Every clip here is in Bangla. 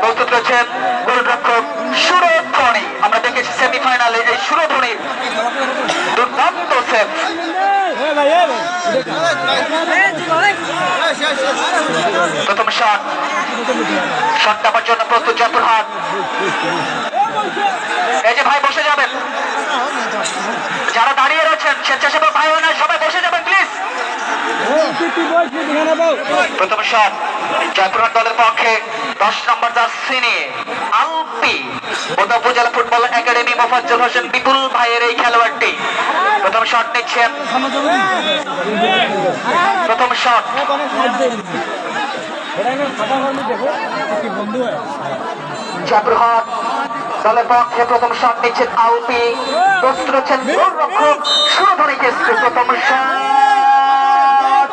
প্রস্তুত রয়েছেন গোলরক্ষক সুরধ্বনি আমরা দেখেছি সেমিফাইনালে এই সুরধ্বনির দুর্দান্ত সেভ প্রথম শট শট নেওয়ার জন্য প্রস্তুত জয়পুরহাট এই যে ভাই বসে যাবেন যারা দাঁড়িয়ে রয়েছেন স্বেচ্ছাসেবক ভাই বোনেরা সবাই বসে যাবেন প্লিজ প্রথম শট জয়পুরহাট দলের পক্ষে দশ নম্বর জার্সি আলপি, বোদা উপজেলা ফুটবল একাডেমি মোফাজ্জল হোসেন বিপুল ভাইয়ের এই খেলোয়াড়টি। প্রথম শট নিচ্ছেন প্রথম শট প্রথম শট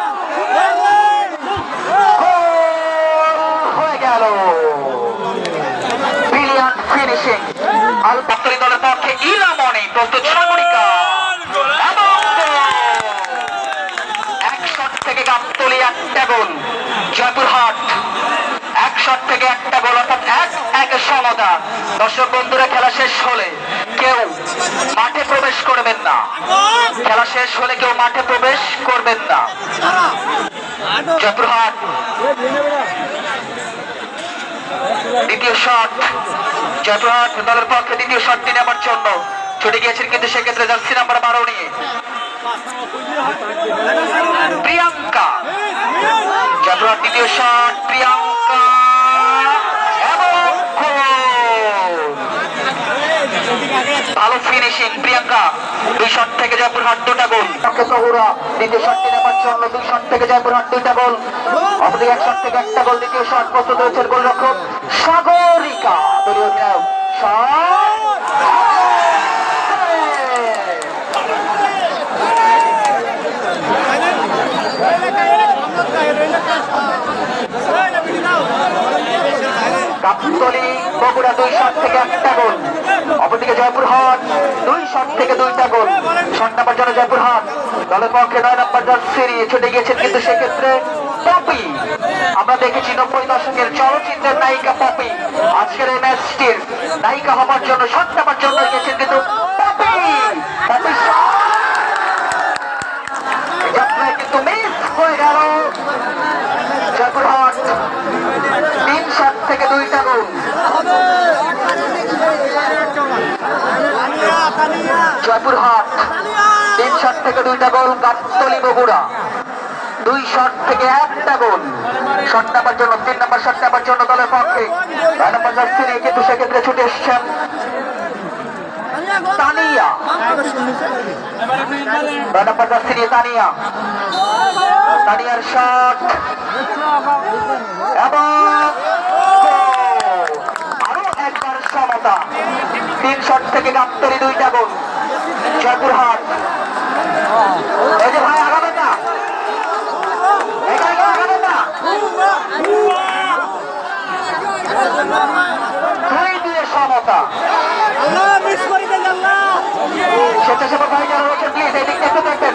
হয়ে গেল ব্রিলিয়ান্ট ফিনিশিং আল পাত্তরি ইলামনি প্রস্তুত সাগরিকা এক শট থেকে গাবতলি একটা গোল। জয়পুরহাট এক শট থেকে একটা গোল, অর্থাৎ এক এক সমতা। দর্শক বন্ধুরা, খেলা শেষ হলে কেউ মাঠে প্রবেশ করবেন না। খেলা শেষ হলে কেউ মাঠে প্রবেশ করবেন না। জয়পুরহাট দ্বিতীয় শট জয়পুরহাট দলের পক্ষে দ্বিতীয় শটটি নেবার জন্য। ছুটে গিয়েছেন কিন্তু সেক্ষেত্রে জার্সি নাম্বার বারো নিয়ে প্রিয়াঙ্কা। জয়পুরহাট দ্বিতীয় শট প্রিয়াঙ্কা ভালো ফিনিশিং প্রিয়াঙ্কা। দুই শট থেকে জয়পুরহাট দুটা গোল। সহুরা দ্বিতীয় শটটি নেবার জন্য দুই শট থেকে জয়পুরহাট দুইটা গোল। অপরদিকে এক শট থেকে একটা গোল, দ্বিতীয় শট প্রস্তুত হয়েছে গোলরক্ষক সাগরিকা। দলীয় অধিনায়ক আমরা দেখেছি নব্বই দশকের চলচ্চিত্রের নায়িকা পপি। আজকের এই ম্যাচটির নায়িকা হবার জন্য, শট নাম্বার জন্য গিয়েছেন কিন্তু পপি। কিন্তু মিস হয়ে গেল জয়পুরহাট তিন শট থেকে দুইটা গোল জয়পুরহাট তিন শট থেকে দুইটা গোল, গাবতলি বগুড়া। দুই শট থেকে একটা গোল। শট নাম্বার জন্য, তিন নাম্বার শট নাম্বার জন্য দলের পক্ষে। কিন্তু সেক্ষেত্রে ছুটে এসছেন তানিয়া। নয় নাম্বার জার্সি নিয়ে তানিয়া। তানিয়ার আরও একবার সমতা। তিন শট থেকে গাবতলি, দুইটা গোল। জয়পুরহাট এই যে ভাই আগাবেন না আগাবেন না দুই দিয়ে সমতা স্বেচ্ছাসেবক ভাই যারা রয়েছেন প্লিজ এই দিকটা একটু দেখবেন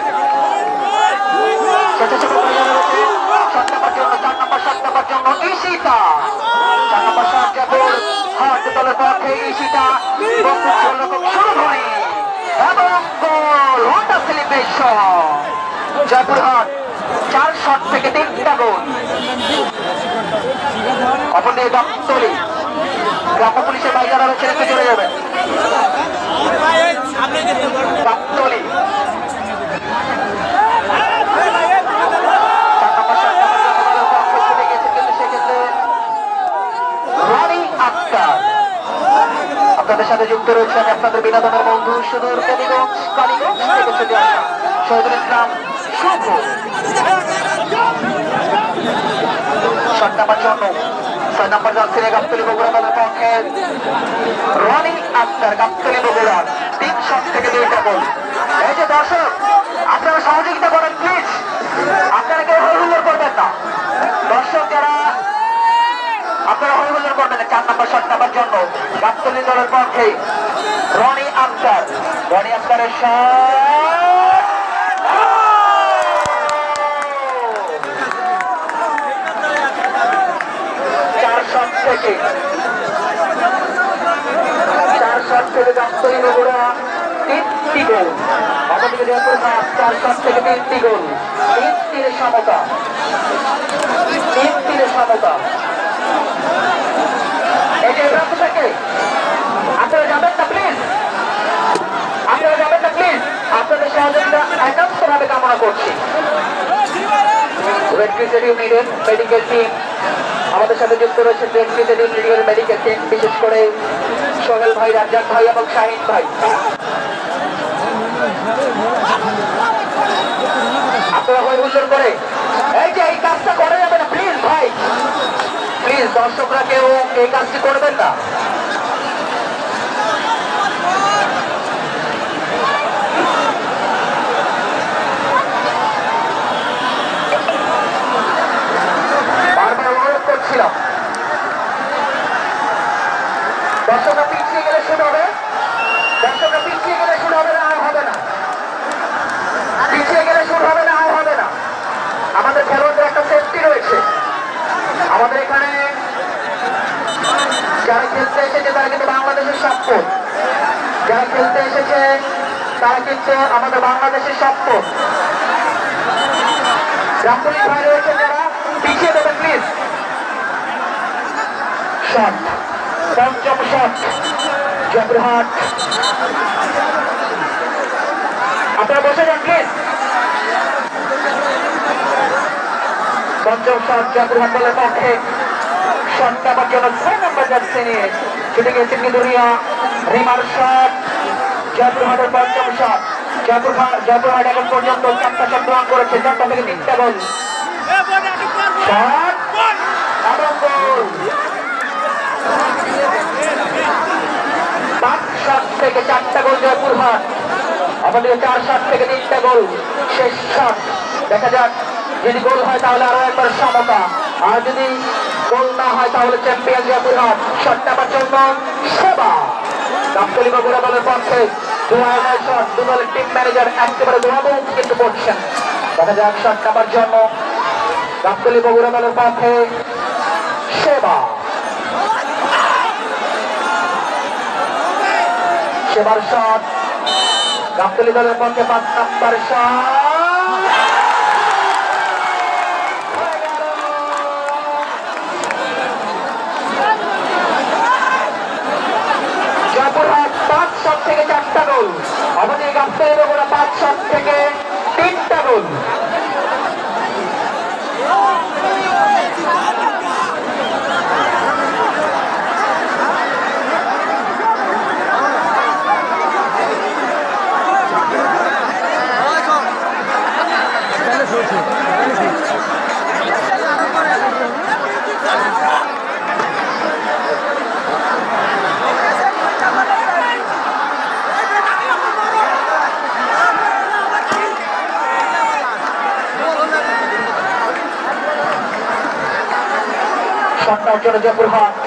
স্বেচ্ছাসেবক ভাই যারা রয়েছেন শট নাম্বার জন্য চার নাম্বার শট নাম্বার জন্য ঈশিতা চার নাম্বার শট জাপুর হাট দলের পক্ষে ঈশিতা বন্ধু গোলরক্ষক শুরু হয় এবং গোল হোন্ডা সেলিব্রেশন জয়পুরহাট চার শট থেকে তিনটা গোল। অপরদিকে দপ্তরি গ্রাম্য পুলিশের বাইকার রয়েছেন চলে যাবে। গাবতলি চার নম্বর শট নাম্বার জন্য দলের পক্ষে ছুটে গিয়েছেন কিন্তু সেক্ষেত্রে রনি আক্তার আপনাদের সাথে যুক্ত রয়েছে আমি আপনাদের বিনোদনের বন্ধু সুদূর শুভ। আক্তার তিন থেকে আপনারা সহযোগিতা করেন প্লিজ আপনারা কেউ হইহুল্লোর করবেন না দর্শক যারা হইহুল্লোর করবেন চার নম্বর শট নাম্বার জন্য গাবতলি দলের পক্ষে রনি আক্তার। রনি আক্তারের শট। সমতা এই যে প্রান্ত থেকে আপনারা যাবেন না প্লিজ আপনারা যাবেন না প্লিজ আপনাদের সহযোগিতা একান্ত ভাবে কামনা করছি ক্রিকেট ইউনিটের মেডিকেল টিম আমাদের সাথে যুক্ত রয়েছে ক্রিকেট ইউনিটের মেডিকেল টিম বিশেষ করে সোহেল ভাই, রাজ্জাক ভাই এবং শাহিন ভাই। আপনারা হয় হুজুর করে। এই যে এই কাজটা করা যাবে না প্লিজ ভাই। প্লিজ দর্শকরা কেউ এই কাজটি করবেন না। দর্শকরা পিছিয়ে গেলে শুরু হবে। দর্শকরা পিছিয়ে গেলে শুরু হবে না, আর হবে না। পিছিয়ে গেলে শুরু হবে না, আর হবে না। আমাদের খেলোয়াড়দের একটা সেফটি রয়েছে। আমাদের এখানে যারা খেলতে এসেছে, তারা কিন্তু বাংলাদেশের সম্পদ যারা খেলতে এসেছে, তারা কিন্তু আমাদের বাংলাদেশের সম্পদ রামপুলিশ ভাই রয়েছে যারা। পিছিয়ে দেবেন প্লিজ শট। পঞ্চম শট জয়পুরহাট আপনারা বসে যান প্লিজ পঞ্চম শট জয়পুরহাট দলের পক্ষে নেবার জন্য ছয় নম্বর যাচ্ছে নিয়ে ছুটে গেছেন কিন্তু রিয়া রিমার শট জয়পুরহাটের পঞ্চম শট জয়পুরহাট জয়পুরহাট এখন পর্যন্ত চারটা শট গ্রহণ করেছে। চারটা থেকে তিনটা গোল শট গোল পাঁচ শট থেকে চারটা গোল জয়পুরহাট আমাদের চার শট থেকে তিনটা গোল। শেষ শট দেখা যাক, যদি গোল হয় তাহলে আরও একবার সমতা। আর যদি গোল হয় তাহলে চ্যাম্পিয়ন জয়পুরহাট শট নেবার জন্য সেবা। গাবতলি বগুড়া দলের পক্ষে দু হাজার শট। দু দলের টিম ম্যানেজার একেবারে দোয়াবো কিন্তু করছেন দেখা যাক শট নেবার জন্য গাবতলি বগুড়া দলের পক্ষে সেবা। সেবার শট গাবতলি দলের পক্ষে পাঁচ নাম্বার শট জয়পুরহাট পাঁচ শট থেকে চারটা গোল আমাদের গাবতলি বগুড়া পাঁচ শট থেকে তিনটা গোল শটটার জন্য